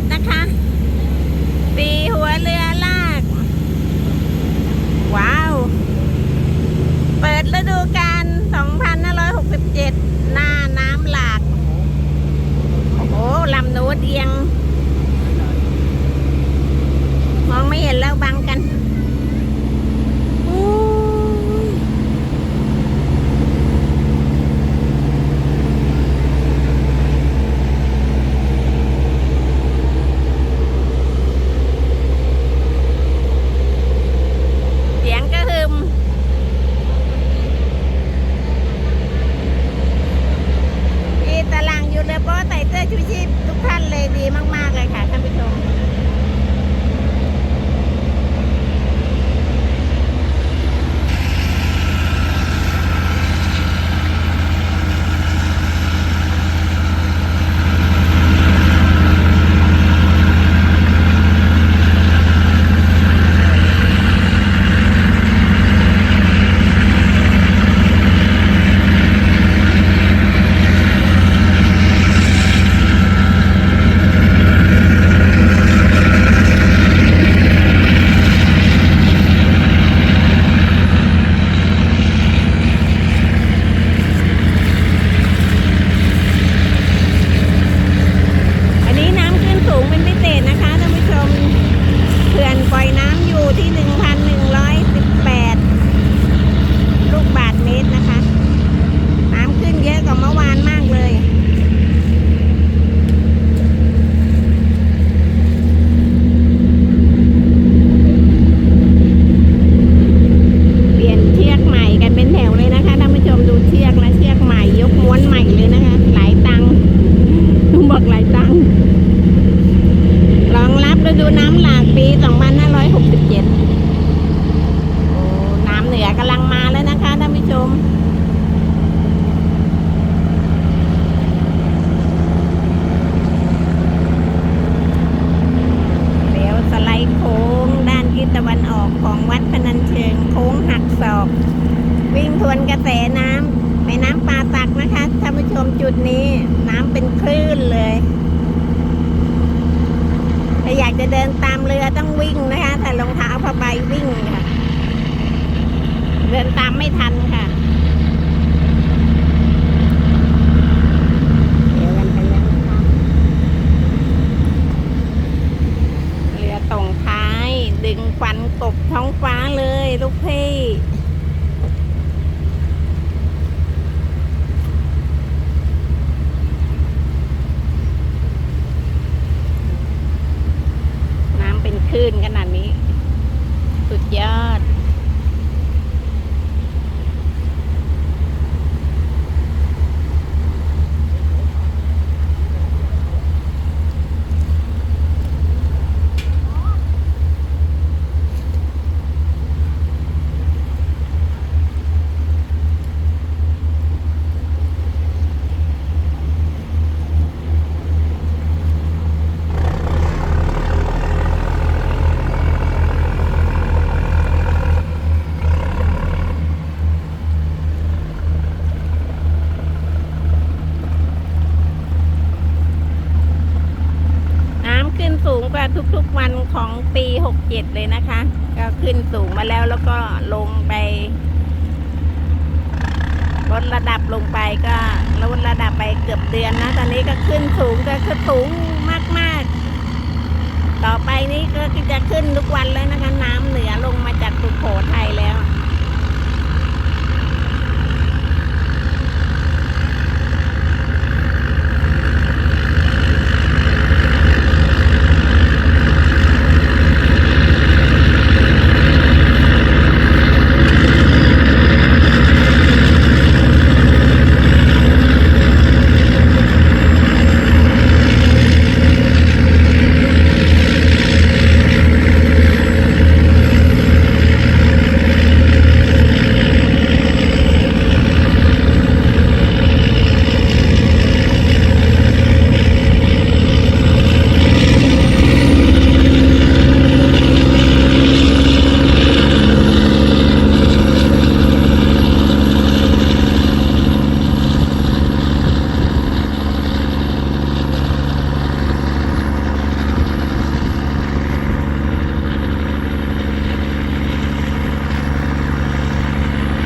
ดนะคะ ปีหัวเรือลาก ว้าว เปิดฤดูกาล2567 หน้าน้ำหลาก โอ้โหลำโน้ตเอียง ลอยน้ำอยู่ที่ 1,118 ลูกบาทเมตรนะคะ น้ำขึ้นเยอะกว่าเมื่อวานมากเลย วนกระแสน้ำแม่น้ำป่าตักนะคะท่านผู้ชมจุดนี้น้ำเป็นคลื่นเลยถ้าอยากจะเดินตามเรือต้องวิ่งนะคะแต่รองเท้าผ้าใบวิ่งค่ะ เดินตามไม่ทันค่ะเรือตรงท้าย ดึงควันกบท้องฟ้าเลยลูกพี่ ชื่นขนาดนี้ สุดยอด น้ำขึ้นสูงกว่า ทุกๆวันของปี 67 เลยนะคะ ก็ขึ้นสูงมาแล้วแล้วก็ลงไปลดระดับลงไปก็ลดระดับไปเกือบเดือนนะ ตอนนี้ก็ขึ้นสูงก็คือสูงมากๆ ต่อไปนี้ก็จะขึ้นทุกวันแล้วนะคะ น้ำเหนือลงมาจากสุโขทัยแล้ว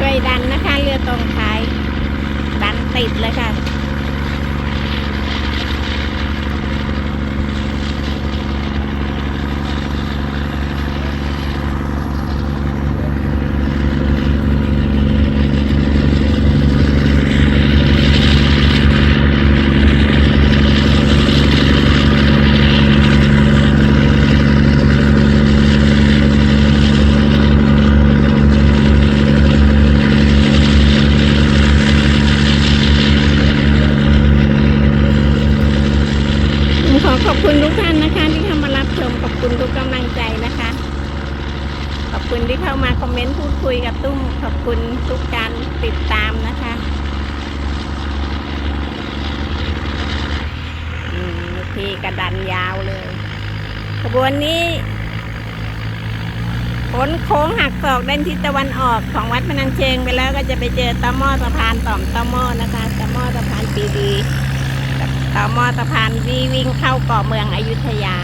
ช่วยดันนะคะ เรือ ตรงท้ายดันติดเลยค่ะ ขอขอบคุณทุกท่านนะคะ ที่เข้ามารับชมขอบคุณทุกกำลังใจนะคะ ขอบ คุณที่เข้ามาคอมเมนต์พูดคุยกับตุ้ม ขอบคุณทุกการติดตามนะคะอืมพี่กระดันยาวเลย ขบวนนี้พ้นโค้งหักศอกด้านทิศตะวันออกของวัดพนัญเชิงไปแล้วก็จะไปเจอตอมอสะพานต่อมตอมอนะคะตอมอสะพานปีดีต่อมอสะพานที่วิ่งเข้าเกาะเมืองอยุธยา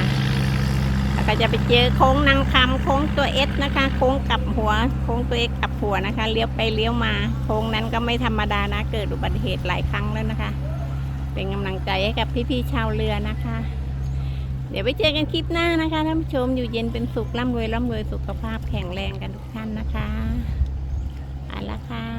แล้วก็จะไปเจอโค้งนางคำโค้งตัวเอสนะคะ โค้งกลับหัว โค้งตัวเอสกลับหัวนะคะ เลี้ยวไปเลี้ยวมา โค้งนั้นก็ไม่ธรรมดานะ เกิดอุบัติเหตุหลายครั้งแล้วนะคะ เป็นกำลังใจให้กับพี่ๆชาวเรือนะคะ เดี๋ยวไปเจอกันคลิปหน้านะคะท่านผู้ชมอยู่เย็นเป็นสุขร่ำรวยร่ำรวยสุขภาพแข็งแรงกันทุกท่านนะคะเอาละค่ะ